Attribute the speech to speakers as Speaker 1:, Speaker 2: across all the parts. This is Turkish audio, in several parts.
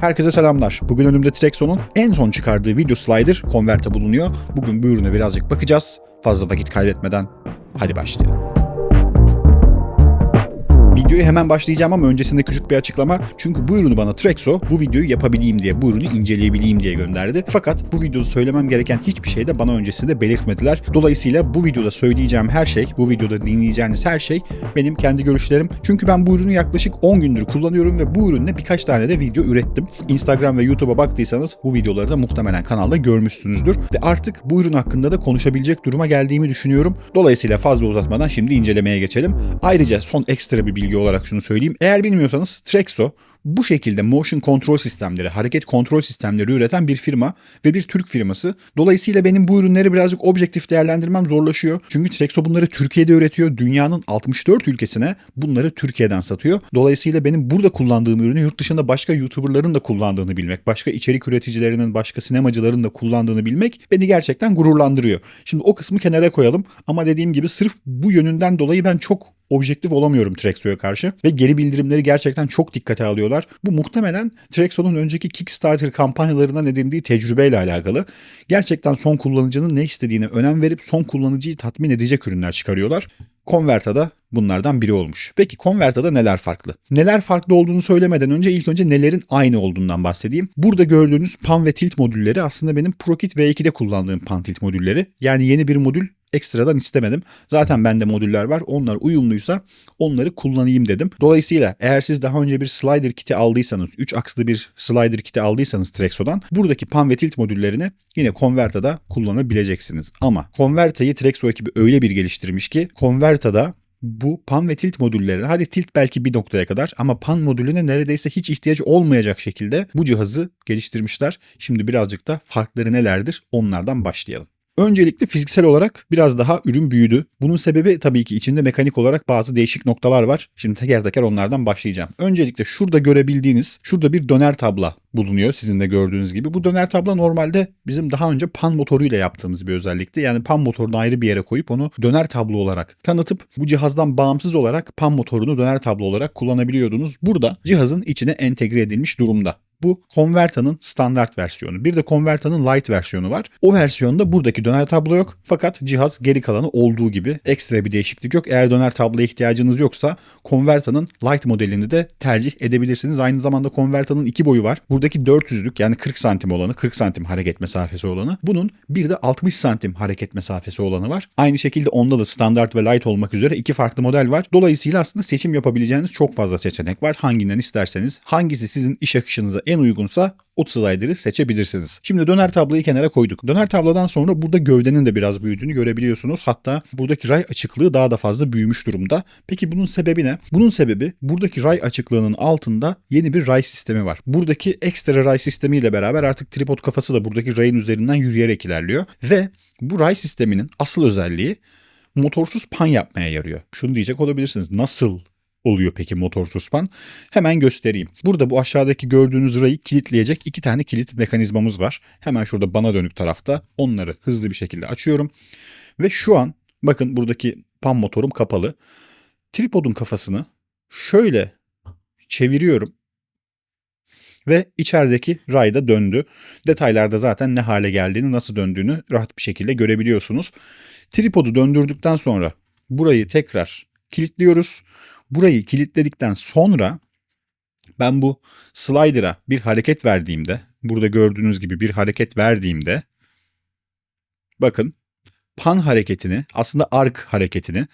Speaker 1: Herkese selamlar. Bugün önümde Trexon'un en son çıkardığı video slider Convert'e bulunuyor. Bugün bu ürüne birazcık bakacağız. Fazla vakit kaybetmeden hadi başlayalım. Videoya hemen başlayacağım ama öncesinde küçük bir açıklama. Çünkü bu ürünü bana Trexo bu videoyu yapabileyim diye, bu ürünü inceleyebileyim diye gönderdi. Fakat bu videoda söylemem gereken hiçbir şey de bana öncesinde belirtmediler. Dolayısıyla bu videoda söyleyeceğim her şey, bu videoda dinleyeceğiniz her şey benim kendi görüşlerim. Çünkü ben bu ürünü yaklaşık 10 gündür kullanıyorum ve bu ürünle birkaç tane de video ürettim. Instagram ve YouTube'a baktıysanız bu videoları da muhtemelen kanalda görmüşsünüzdür. Ve artık bu ürün hakkında da konuşabilecek duruma geldiğimi düşünüyorum. Dolayısıyla fazla uzatmadan şimdi incelemeye geçelim. Ayrıca son ekstra bir bilgi olarak şunu söyleyeyim. Eğer bilmiyorsanız Trexo bu şekilde motion kontrol sistemleri, hareket kontrol sistemleri üreten bir firma ve bir Türk firması. Dolayısıyla benim bu ürünleri birazcık objektif değerlendirmem zorlaşıyor. Çünkü Trexo bunları Türkiye'de üretiyor. Dünyanın 64 ülkesine bunları Türkiye'den satıyor. Dolayısıyla benim burada kullandığım ürünü yurt dışında başka YouTuber'ların da kullandığını bilmek, başka içerik üreticilerinin, başka sinemacıların da kullandığını bilmek beni gerçekten gururlandırıyor. Şimdi o kısmı kenara koyalım ama dediğim gibi sırf bu yönünden dolayı ben çok objektif olamıyorum Trexo'ya karşı ve geri bildirimleri gerçekten çok dikkate alıyorlar. Bu muhtemelen Trexo'nun önceki Kickstarter kampanyalarından edindiği tecrübeyle alakalı. Gerçekten son kullanıcının ne istediğine önem verip son kullanıcıyı tatmin edecek ürünler çıkarıyorlar. Converta'da bunlardan biri olmuş. Peki Converta'da neler farklı? Neler farklı olduğunu söylemeden önce ilk önce nelerin aynı olduğundan bahsedeyim. Burada gördüğünüz pan ve tilt modülleri aslında benim ProKit V2'de kullandığım pan tilt modülleri. Yani yeni bir modül ekstradan istemedim. Zaten bende modüller var. Onlar uyumluysa onları kullanayım dedim. Dolayısıyla eğer siz daha önce bir slider kiti aldıysanız, 3 akslı bir slider kiti aldıysanız Trexo'dan buradaki pan ve tilt modüllerini yine Converta'da kullanabileceksiniz. Ama Converta'yı Trexo ekibi öyle bir geliştirmiş ki Converta'da bu pan ve tilt modüllerine hadi tilt belki bir noktaya kadar ama pan modülüne neredeyse hiç ihtiyaç olmayacak şekilde bu cihazı geliştirmişler. Şimdi birazcık da farkları nelerdir onlardan başlayalım. Öncelikle fiziksel olarak biraz daha ürün büyüdü. Bunun sebebi tabii ki içinde mekanik olarak bazı değişik noktalar var. Şimdi teker teker onlardan başlayacağım. Öncelikle şurada görebildiğiniz şurada bir döner tabla bulunuyor sizin de gördüğünüz gibi. Bu döner tabla normalde bizim daha önce pan motoruyla yaptığımız bir özellikti. Yani pan motorunu ayrı bir yere koyup onu döner tablo olarak tanıtıp bu cihazdan bağımsız olarak pan motorunu döner tablo olarak kullanabiliyordunuz. Burada cihazın içine entegre edilmiş durumda. Bu Converta'nın standart versiyonu. Bir de Converta'nın Lite versiyonu var. O versiyonda buradaki döner tablo yok. Fakat cihaz geri kalanı olduğu gibi ekstra bir değişiklik yok. Eğer döner tabloya ihtiyacınız yoksa Converta'nın Lite modelini de tercih edebilirsiniz. Aynı zamanda Converta'nın iki boyu var. Buradaki 400'lük yani 40 santim olanı, 40 santim hareket mesafesi olanı. Bunun bir de 60 santim hareket mesafesi olanı var. Aynı şekilde onda da standart ve light olmak üzere iki farklı model var. Dolayısıyla aslında seçim yapabileceğiniz çok fazla seçenek var. Hanginden isterseniz, hangisi sizin iş akışınıza en uygunsa o slider'ı seçebilirsiniz. Şimdi döner tabloyu kenara koyduk. Döner tablodan sonra burada gövdenin de biraz büyüdüğünü görebiliyorsunuz. Hatta buradaki ray açıklığı daha da fazla büyümüş durumda. Peki bunun sebebi ne? Bunun sebebi buradaki ray açıklığının altında yeni bir ray sistemi var. Buradaki ekstra ray sistemiyle beraber artık tripod kafası da buradaki rayın üzerinden yürüyerek ilerliyor. Ve bu ray sisteminin asıl özelliği motorsuz pan yapmaya yarıyor. Şunu diyecek olabilirsiniz. Nasıl oluyor peki motorsuz pan? Hemen göstereyim. Burada bu aşağıdaki gördüğünüz rayı kilitleyecek iki tane kilit mekanizmamız var. Hemen şurada bana dönük tarafta onları hızlı bir şekilde açıyorum. Ve şu an bakın buradaki pan motorum kapalı. Tripodun kafasını şöyle çeviriyorum. Ve içerideki ray da döndü. Detaylarda zaten ne hale geldiğini, nasıl döndüğünü rahat bir şekilde görebiliyorsunuz. Tripodu döndürdükten sonra burayı tekrar kilitliyoruz. Burayı kilitledikten sonra ben bu slider'a bir hareket verdiğimde, burada gördüğünüz gibi bir hareket verdiğimde bakın pan hareketini, aslında ark hareketini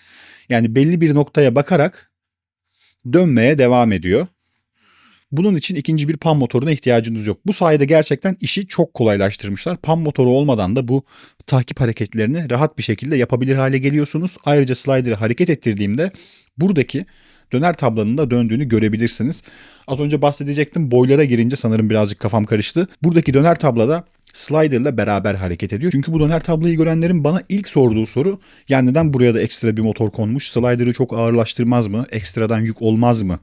Speaker 1: yani belli bir noktaya bakarak dönmeye devam ediyor. Bunun için ikinci bir pan motoruna ihtiyacınız yok. Bu sayede gerçekten işi çok kolaylaştırmışlar. Pan motoru olmadan da bu takip hareketlerini rahat bir şekilde yapabilir hale geliyorsunuz. Ayrıca slider'ı hareket ettirdiğimde buradaki döner tablanın da döndüğünü görebilirsiniz. Az önce bahsedecektim boylara girince sanırım birazcık kafam karıştı. Buradaki döner tablada slider ile beraber hareket ediyor. Çünkü bu döner tablayı görenlerin bana ilk sorduğu soru yani neden buraya da ekstra bir motor konmuş? Slider'ı çok ağırlaştırmaz mı? Ekstradan yük olmaz mı?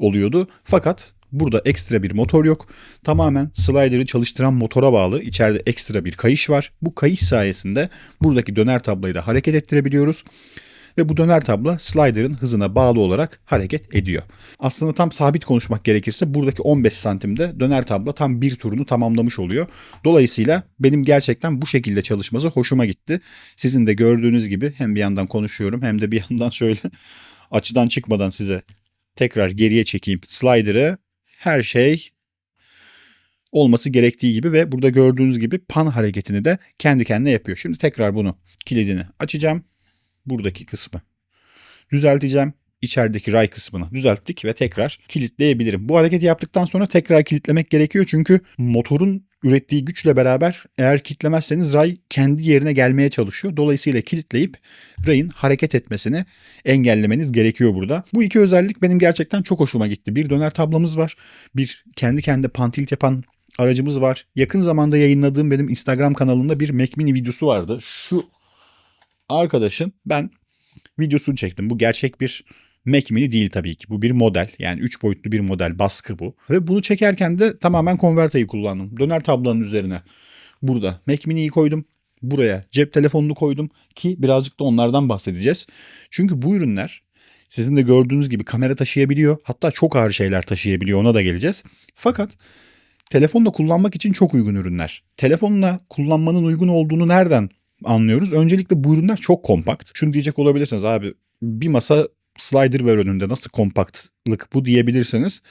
Speaker 1: oluyordu. Fakat Burada ekstra bir motor yok. Tamamen slider'ı çalıştıran motora bağlı. İçeride ekstra bir kayış var. Bu kayış sayesinde buradaki döner tablayı da hareket ettirebiliyoruz. ve bu döner tabla slider'ın hızına bağlı olarak hareket ediyor. Aslında tam sabit konuşmak gerekirse buradaki 15 santimde döner tabla tam bir turunu tamamlamış oluyor. Dolayısıyla benim gerçekten bu şekilde çalışması hoşuma gitti. Sizin de gördüğünüz gibi hem bir yandan konuşuyorum hem de bir yandan şöyle açıdan çıkmadan size tekrar geriye çekeyim slider'ı. Her şey olması gerektiği gibi ve burada gördüğünüz gibi pan hareketini de kendi kendine yapıyor. Şimdi tekrar bunu kilidini açacağım. Buradaki kısmı düzelteceğim. İçerideki ray kısmını düzelttik ve tekrar kilitleyebilirim. Bu hareketi yaptıktan sonra tekrar kilitlemek gerekiyor çünkü motorun ürettiği güçle beraber eğer kilitlemezseniz ray kendi yerine gelmeye çalışıyor. Dolayısıyla kilitleyip rayın hareket etmesini engellemeniz gerekiyor burada. Bu iki özellik benim gerçekten çok hoşuma gitti. Bir döner tablamız var. Bir kendi kendine pantilt yapan aracımız var. Yakın zamanda yayınladığım benim Instagram kanalımda bir Mac Mini videosu vardı. Şu arkadaşın ben videosunu çektim. Bu gerçek bir Mac Mini değil tabii ki. Bu bir model. Yani 3 boyutlu bir model. Baskı bu. Ve bunu çekerken de tamamen konvertayı kullandım. Döner tablanın üzerine. Burada Mac Mini'yi koydum. Buraya cep telefonunu koydum ki birazcık da onlardan bahsedeceğiz. Çünkü bu ürünler sizin de gördüğünüz gibi kamera taşıyabiliyor. Hatta çok ağır şeyler taşıyabiliyor. Ona da geleceğiz. Fakat telefonla kullanmak için çok uygun ürünler. Telefonla kullanmanın uygun olduğunu nereden anlıyoruz? Öncelikle bu ürünler çok kompakt. Şunu diyecek olabilirsiniz abi bir masa slider var önünde nasıl kompaktlık bu diyebilirsiniz.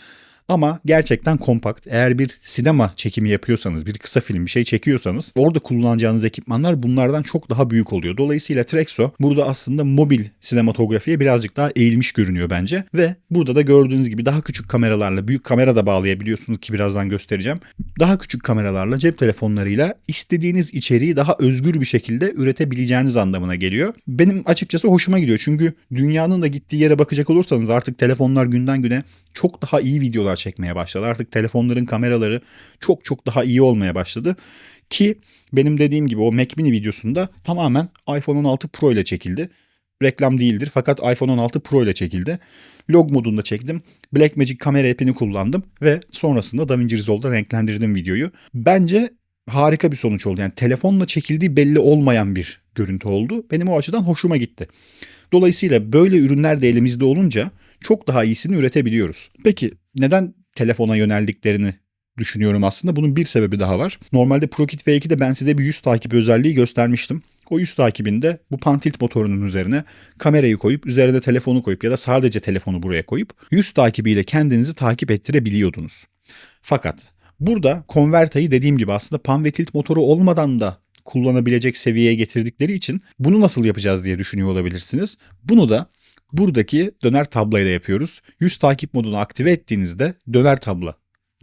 Speaker 1: Ama gerçekten kompakt. Eğer bir sinema çekimi yapıyorsanız, bir kısa film bir şey çekiyorsanız orada kullanacağınız ekipmanlar bunlardan çok daha büyük oluyor. Dolayısıyla Trexo burada aslında mobil sinematografiye birazcık daha eğilmiş görünüyor bence. Ve burada da gördüğünüz gibi daha küçük kameralarla, büyük kamera da bağlayabiliyorsunuz ki birazdan göstereceğim. Daha küçük kameralarla, cep telefonlarıyla istediğiniz içeriği daha özgür bir şekilde üretebileceğiniz anlamına geliyor. Benim açıkçası hoşuma gidiyor. Çünkü dünyanın da gittiği yere bakacak olursanız artık telefonlar günden güne çok daha iyi videolar çekmeye başladı. Artık telefonların kameraları çok çok daha iyi olmaya başladı. Ki benim dediğim gibi o Mac Mini videosunda tamamen iPhone 16 Pro ile çekildi. Reklam değildir fakat iPhone 16 Pro ile çekildi. Log modunda çektim. Blackmagic kamera app'ini kullandım ve sonrasında DaVinci Resolve'da renklendirdim videoyu. Bence harika bir sonuç oldu. Yani telefonla çekildiği belli olmayan bir görüntü oldu. Benim o açıdan hoşuma gitti. Dolayısıyla böyle ürünler de elimizde olunca çok daha iyisini üretebiliyoruz. Peki neden telefona yöneldiklerini düşünüyorum aslında. Bunun bir sebebi daha var. Normalde ProKit V2'de ben size bir yüz takip özelliği göstermiştim. O yüz takibinde bu pantilt motorunun üzerine kamerayı koyup üzerine telefonu koyup ya da sadece telefonu buraya koyup yüz takibiyle kendinizi takip ettirebiliyordunuz. Fakat burada konvertayı dediğim gibi aslında pan ve tilt motoru olmadan da kullanabilecek seviyeye getirdikleri için bunu nasıl yapacağız diye düşünüyor olabilirsiniz. Bunu da buradaki döner tablayla yapıyoruz. Yüz takip modunu aktive ettiğinizde döner tabla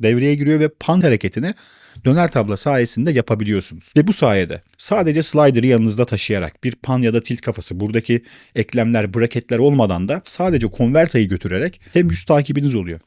Speaker 1: devreye giriyor ve pan hareketini döner tabla sayesinde yapabiliyorsunuz. Ve bu sayede sadece slider'ı yanınızda taşıyarak bir pan ya da tilt kafası buradaki eklemler, braketler olmadan da sadece konvertayı götürerek hem yüz takibiniz oluyor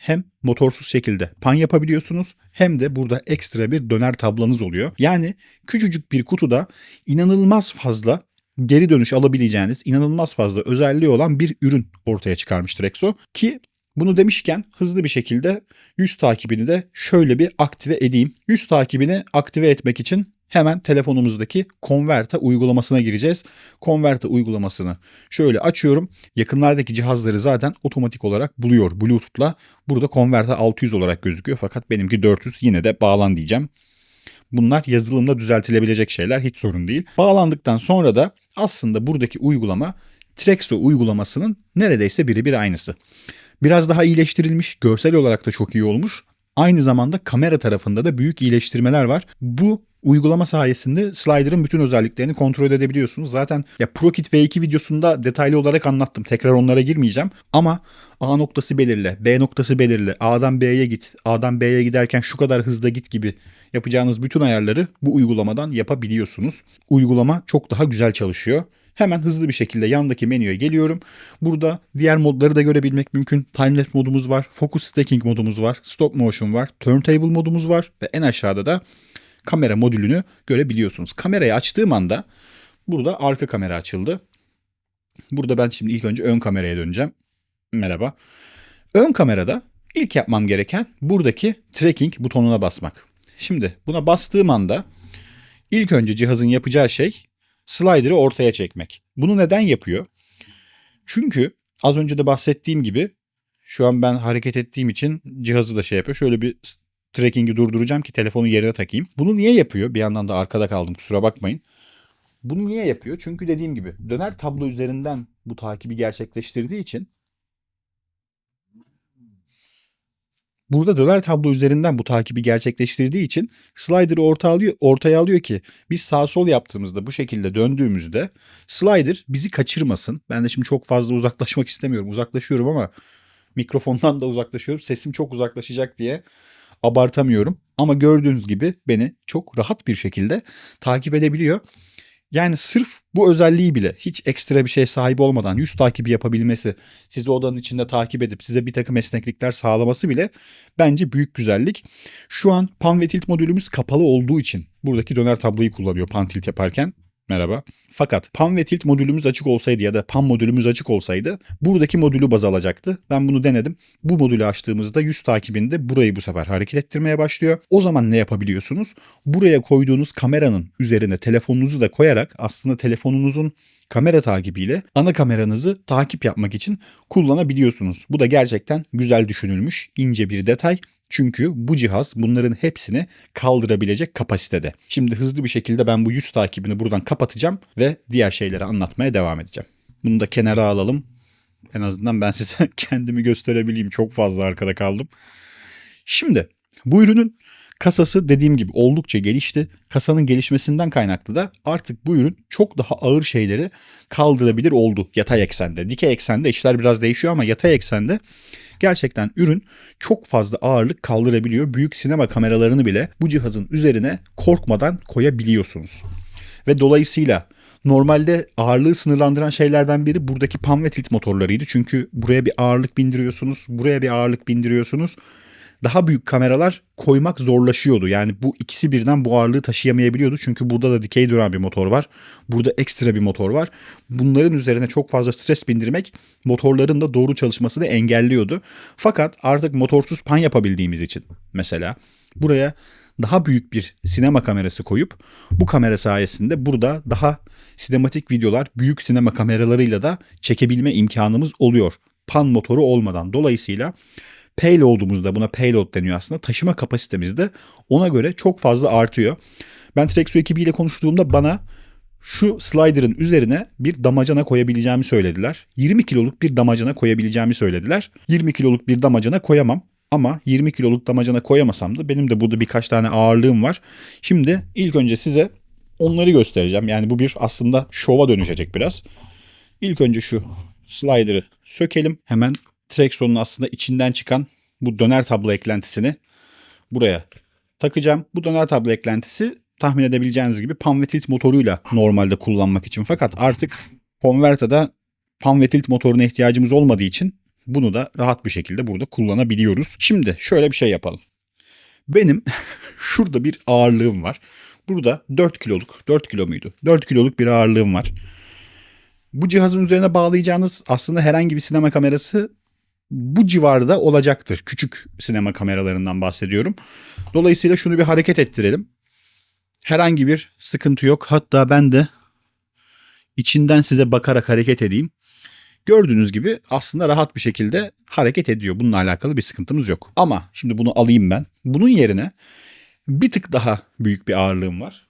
Speaker 1: hem motorsuz şekilde pan yapabiliyorsunuz hem de burada ekstra bir döner tablanız oluyor. Yani küçücük bir kutuda inanılmaz fazla geri dönüş alabileceğiniz inanılmaz fazla özelliği olan bir ürün ortaya çıkarmıştır Exo ki bunu demişken hızlı bir şekilde yüz takibini de şöyle bir aktive edeyim. Yüz takibini aktive etmek için hemen telefonumuzdaki Converta uygulamasına gireceğiz. Converta uygulamasını şöyle açıyorum. Yakınlardaki cihazları zaten otomatik olarak buluyor Bluetooth'la. Burada Converta 600 olarak gözüküyor fakat benimki 400 yine de bağlan diyeceğim. Bunlar yazılımla düzeltilebilecek şeyler hiç sorun değil. Bağlandıktan sonra da aslında buradaki uygulama Trexo uygulamasının neredeyse birebir aynısı. Biraz daha iyileştirilmiş, görsel olarak da çok iyi olmuş. Aynı zamanda kamera tarafında da büyük iyileştirmeler var. Bu uygulama sayesinde slider'ın bütün özelliklerini kontrol edebiliyorsunuz. Zaten ya ProKit V2 videosunda detaylı olarak anlattım. Tekrar onlara girmeyeceğim. Ama A noktası belirle, B noktası belirle, A'dan B'ye git, A'dan B'ye giderken şu kadar hızda git gibi yapacağınız bütün ayarları bu uygulamadan yapabiliyorsunuz. Uygulama çok daha güzel çalışıyor. Hemen hızlı bir şekilde yandaki menüye geliyorum. Burada diğer modları da görebilmek mümkün. Timelapse modumuz var, focus stacking modumuz var, stop motion var, turntable modumuz var ve en aşağıda da kamera modülünü görebiliyorsunuz. Kamerayı açtığım anda burada arka kamera açıldı. Burada ben şimdi ilk önce ön kameraya döneceğim. Merhaba. Ön kamerada ilk yapmam gereken buradaki tracking butonuna basmak. Şimdi buna bastığım anda ilk önce cihazın yapacağı şey slider'ı ortaya çekmek. Bunu neden yapıyor? Çünkü az önce de bahsettiğim gibi şu an ben hareket ettiğim için cihazı da şey yapıyor. Şöyle bir tracking'i durduracağım ki telefonu yerine takayım. Bunu niye yapıyor? Bir yandan da arkada kaldım kusura bakmayın. Bunu niye yapıyor? Çünkü dediğim gibi döner tablo üzerinden bu takibi gerçekleştirdiği için Burada döner tablo üzerinden bu takibi gerçekleştirdiği için slider'ı ortaya alıyor ki biz sağ sol yaptığımızda bu şekilde döndüğümüzde slider bizi kaçırmasın. Ben de şimdi çok fazla uzaklaşmak istemiyorum. Uzaklaşıyorum ama mikrofondan da uzaklaşıyorum. Sesim çok uzaklaşacak diye abartamıyorum. Ama gördüğünüz gibi beni çok rahat bir şekilde takip edebiliyor. Yani sırf bu özelliği bile hiç ekstra bir şey sahip olmadan yüz takibi yapabilmesi, sizi odanın içinde takip edip size bir takım esneklikler sağlaması bile bence büyük güzellik. Şu an pan ve tilt modülümüz kapalı olduğu için buradaki döner tabloyu kullanıyor pan tilt yaparken. Merhaba. Fakat pan ve tilt modülümüz açık olsaydı ya da pan modülümüz açık olsaydı buradaki modülü baz alacaktı. Ben bunu denedim. Bu modülü açtığımızda yüz takibinde burayı bu sefer hareket ettirmeye başlıyor. O zaman ne yapabiliyorsunuz? Buraya koyduğunuz kameranın üzerine telefonunuzu da koyarak aslında telefonunuzun kamera takibiyle ana kameranızı takip yapmak için kullanabiliyorsunuz. Bu da gerçekten güzel düşünülmüş, ince bir detay. Çünkü bu cihaz bunların hepsini kaldırabilecek kapasitede. Şimdi hızlı bir şekilde ben bu yüz takibini buradan kapatacağım ve diğer şeyleri anlatmaya devam edeceğim. Bunu da kenara alalım. En azından ben size kendimi gösterebileyim. Çok fazla arkada kaldım. Şimdi bu ürünün kasası dediğim gibi oldukça gelişti. Kasanın gelişmesinden kaynaklı da artık bu ürün çok daha ağır şeyleri kaldırabilir oldu yatay eksende. Dikey eksende işler biraz değişiyor ama yatay eksende gerçekten ürün çok fazla ağırlık kaldırabiliyor. Büyük sinema kameralarını bile bu cihazın üzerine korkmadan koyabiliyorsunuz. Ve dolayısıyla normalde ağırlığı sınırlandıran şeylerden biri buradaki pan ve tilt motorlarıydı. Çünkü buraya bir ağırlık bindiriyorsunuz, buraya bir ağırlık bindiriyorsunuz daha büyük kameralar koymak zorlaşıyordu. Yani bu ikisi birden bu ağırlığı taşıyamayabiliyordu. Çünkü burada da dikey duran bir motor var. Burada ekstra bir motor var. Bunların üzerine çok fazla stres bindirmek motorların da doğru çalışmasını engelliyordu. Fakat artık motorsuz pan yapabildiğimiz için mesela buraya daha büyük bir sinema kamerası koyup bu kamera sayesinde burada daha sinematik videolar büyük sinema kameralarıyla da çekebilme imkanımız oluyor. Pan motoru olmadan. Dolayısıyla payload'umuz buna payload deniyor aslında. Taşıma kapasitemiz de ona göre çok fazla artıyor. Ben Trexo ekibiyle konuştuğumda bana şu slider'ın üzerine bir damacana koyabileceğimi söylediler. 20 kiloluk bir damacana koyabileceğimi söylediler. 20 kiloluk bir damacana koyamam. Ama 20 kiloluk damacana koyamasam da benim de burada birkaç tane ağırlığım var. Şimdi ilk önce size onları göstereceğim. Yani bu bir aslında şova dönüşecek biraz. İlk önce şu slider'ı sökelim. Hemen Trexon'un aslında içinden çıkan bu döner tablo eklentisini buraya takacağım. Bu döner tablo eklentisi tahmin edebileceğiniz gibi pan ve tilt motoruyla normalde kullanmak için. Fakat artık Converta'da pan ve tilt motoruna ihtiyacımız olmadığı için bunu da rahat bir şekilde burada kullanabiliyoruz. Şimdi şöyle bir şey yapalım. Benim şurada bir ağırlığım var. Burada 4 kiloluk, 4 kilo muydu? 4 kiloluk bir ağırlığım var. Bu cihazın üzerine bağlayacağınız aslında herhangi bir sinema kamerası bu civarda olacaktır. Küçük sinema kameralarından bahsediyorum. Dolayısıyla şunu bir hareket ettirelim. Herhangi bir sıkıntı yok. Hatta ben de içinden size bakarak hareket edeyim. Gördüğünüz gibi aslında rahat bir şekilde hareket ediyor. Bununla alakalı bir sıkıntımız yok. Ama şimdi bunu alayım ben. Bunun yerine bir tık daha büyük bir ağırlığım var.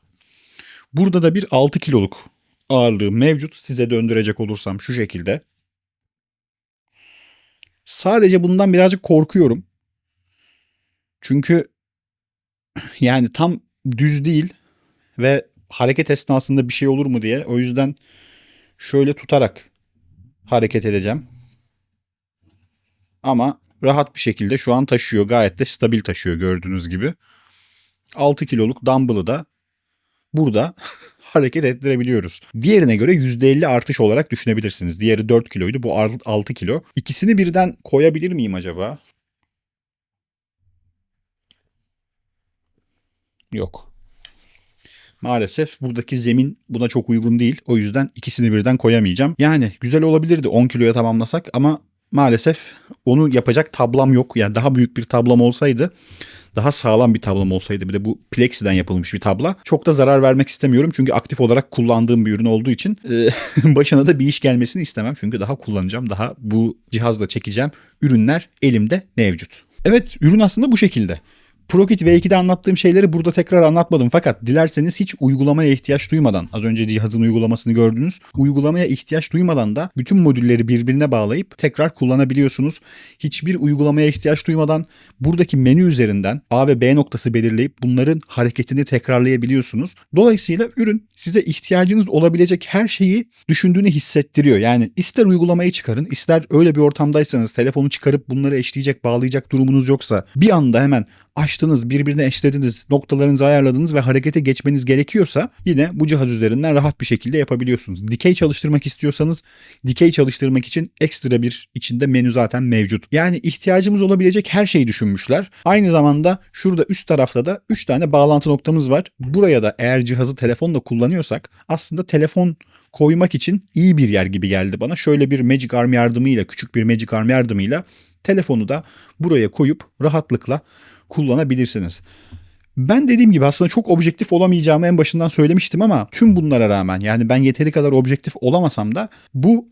Speaker 1: Burada da bir 6 kiloluk ağırlığı mevcut. Size döndürecek olursam şu şekilde. Sadece bundan birazcık korkuyorum. Çünkü yani tam düz değil ve hareket esnasında bir şey olur mu diye o yüzden şöyle tutarak hareket edeceğim. Ama rahat bir şekilde şu an taşıyor. Gayet de stabil taşıyor gördüğünüz gibi. 6 kiloluk dumbbell'ı da burada hareket ettirebiliyoruz. Diğerine göre %50 artış olarak düşünebilirsiniz. Diğeri 4 kiloydu bu 6 kilo. İkisini birden koyabilir miyim acaba? Yok. Maalesef buradaki zemin buna çok uygun değil. O yüzden ikisini birden koyamayacağım. Yani güzel olabilirdi 10 kiloya tamamlasak ama maalesef onu yapacak tablam yok. Yani daha büyük bir tablam olsaydı daha sağlam bir tablam olsaydı bir de bu plexiden yapılmış bir tabla çok da zarar vermek istemiyorum çünkü aktif olarak kullandığım bir ürün olduğu için e, başına da bir iş gelmesini istemem çünkü daha kullanacağım daha bu cihazla çekeceğim ürünler elimde mevcut. Evet ürün aslında bu şekilde. ProKit V2'de anlattığım şeyleri burada tekrar anlatmadım fakat dilerseniz hiç uygulamaya ihtiyaç duymadan az önce cihazın uygulamasını gördünüz. Uygulamaya ihtiyaç duymadan da bütün modülleri birbirine bağlayıp tekrar kullanabiliyorsunuz. Hiçbir uygulamaya ihtiyaç duymadan buradaki menü üzerinden A ve B noktası belirleyip bunların hareketini tekrarlayabiliyorsunuz. Dolayısıyla ürün size ihtiyacınız olabilecek her şeyi düşündüğünü hissettiriyor. Yani ister uygulamayı çıkarın, ister öyle bir ortamdaysanız telefonu çıkarıp bunları eşleyecek, bağlayacak durumunuz yoksa bir anda hemen açtınız, birbirine eşlediniz, noktalarınızı ayarladınız ve harekete geçmeniz gerekiyorsa yine bu cihaz üzerinden rahat bir şekilde yapabiliyorsunuz. Dikey çalıştırmak istiyorsanız dikey çalıştırmak için ekstra bir içinde menü zaten mevcut. Yani ihtiyacımız olabilecek her şeyi düşünmüşler. Aynı zamanda şurada üst tarafta da 3 tane bağlantı noktamız var. Buraya da eğer cihazı telefonla kullanıyorsak aslında telefon koymak için iyi bir yer gibi geldi bana. Şöyle bir Magic Arm yardımıyla, küçük bir Magic Arm yardımıyla telefonu da buraya koyup rahatlıkla kullanabilirsiniz. Ben dediğim gibi aslında çok objektif olamayacağımı en başından söylemiştim ama tüm bunlara rağmen yani ben yeteri kadar objektif olamasam da bu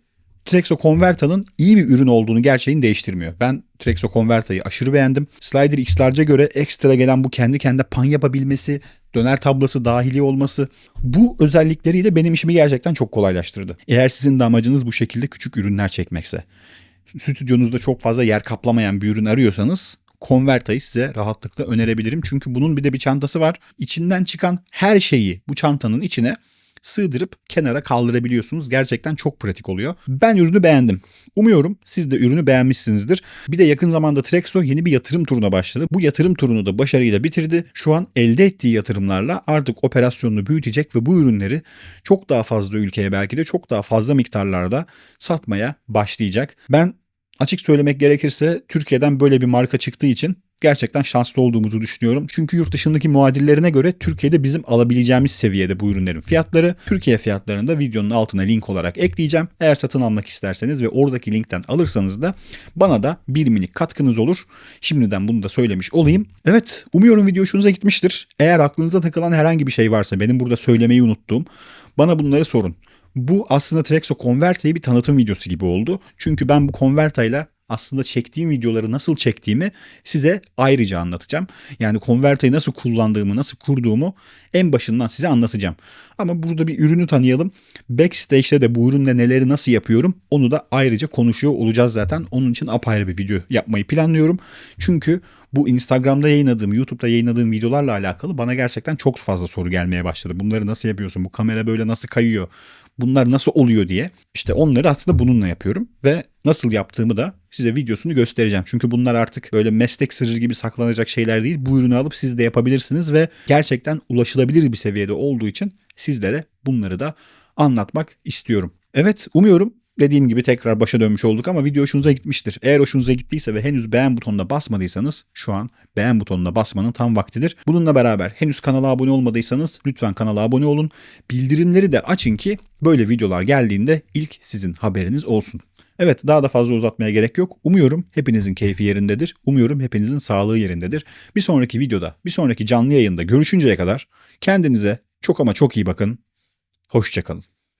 Speaker 1: Trexo Converta'nın iyi bir ürün olduğunu gerçeğini değiştirmiyor. Ben Trexo Converta'yı aşırı beğendim. Slider X'larca göre ekstra gelen bu kendi kendine pan yapabilmesi, döner tablası dahili olması bu özellikleriyle benim işimi gerçekten çok kolaylaştırdı. Eğer sizin de amacınız bu şekilde küçük ürünler çekmekse, stüdyonuzda çok fazla yer kaplamayan bir ürün arıyorsanız Converta'yı size rahatlıkla önerebilirim. Çünkü bunun bir de bir çantası var. İçinden çıkan her şeyi bu çantanın içine sığdırıp kenara kaldırabiliyorsunuz. Gerçekten çok pratik oluyor. Ben ürünü beğendim. Umuyorum siz de ürünü beğenmişsinizdir. Bir de yakın zamanda Trexo yeni bir yatırım turuna başladı. Bu yatırım turunu da başarıyla bitirdi. Şu an elde ettiği yatırımlarla artık operasyonunu büyütecek ve bu ürünleri çok daha fazla ülkeye belki de çok daha fazla miktarlarda satmaya başlayacak. Ben Açık söylemek gerekirse Türkiye'den böyle bir marka çıktığı için gerçekten şanslı olduğumuzu düşünüyorum. Çünkü yurt dışındaki muadillerine göre Türkiye'de bizim alabileceğimiz seviyede bu ürünlerin fiyatları. Türkiye fiyatlarını da videonun altına link olarak ekleyeceğim. Eğer satın almak isterseniz ve oradaki linkten alırsanız da bana da bir minik katkınız olur. Şimdiden bunu da söylemiş olayım. Evet umuyorum video hoşunuza gitmiştir. Eğer aklınıza takılan herhangi bir şey varsa benim burada söylemeyi unuttuğum bana bunları sorun. Bu aslında Trexo Converta'yı bir tanıtım videosu gibi oldu. Çünkü ben bu Converta ile aslında çektiğim videoları nasıl çektiğimi size ayrıca anlatacağım. Yani Converta'yı nasıl kullandığımı, nasıl kurduğumu en başından size anlatacağım. Ama burada bir ürünü tanıyalım. Backstage'de de bu ürünle neleri nasıl yapıyorum onu da ayrıca konuşuyor olacağız zaten. Onun için apayrı bir video yapmayı planlıyorum. Çünkü bu Instagram'da yayınladığım, YouTube'da yayınladığım videolarla alakalı bana gerçekten çok fazla soru gelmeye başladı. Bunları nasıl yapıyorsun? Bu kamera böyle nasıl kayıyor? Bunlar nasıl oluyor diye. İşte onları aslında bununla yapıyorum ve nasıl yaptığımı da size videosunu göstereceğim. Çünkü bunlar artık böyle meslek sırrı gibi saklanacak şeyler değil. Bu ürünü alıp siz de yapabilirsiniz ve gerçekten ulaşılabilir bir seviyede olduğu için sizlere bunları da anlatmak istiyorum. Evet umuyorum Dediğim gibi tekrar başa dönmüş olduk ama video hoşunuza gitmiştir. Eğer hoşunuza gittiyse ve henüz beğen butonuna basmadıysanız şu an beğen butonuna basmanın tam vaktidir. Bununla beraber henüz kanala abone olmadıysanız lütfen kanala abone olun. Bildirimleri de açın ki böyle videolar geldiğinde ilk sizin haberiniz olsun. Evet daha da fazla uzatmaya gerek yok. Umuyorum hepinizin keyfi yerindedir. Umuyorum hepinizin sağlığı yerindedir. Bir sonraki videoda, bir sonraki canlı yayında görüşünceye kadar kendinize çok ama çok iyi bakın. Hoşçakalın.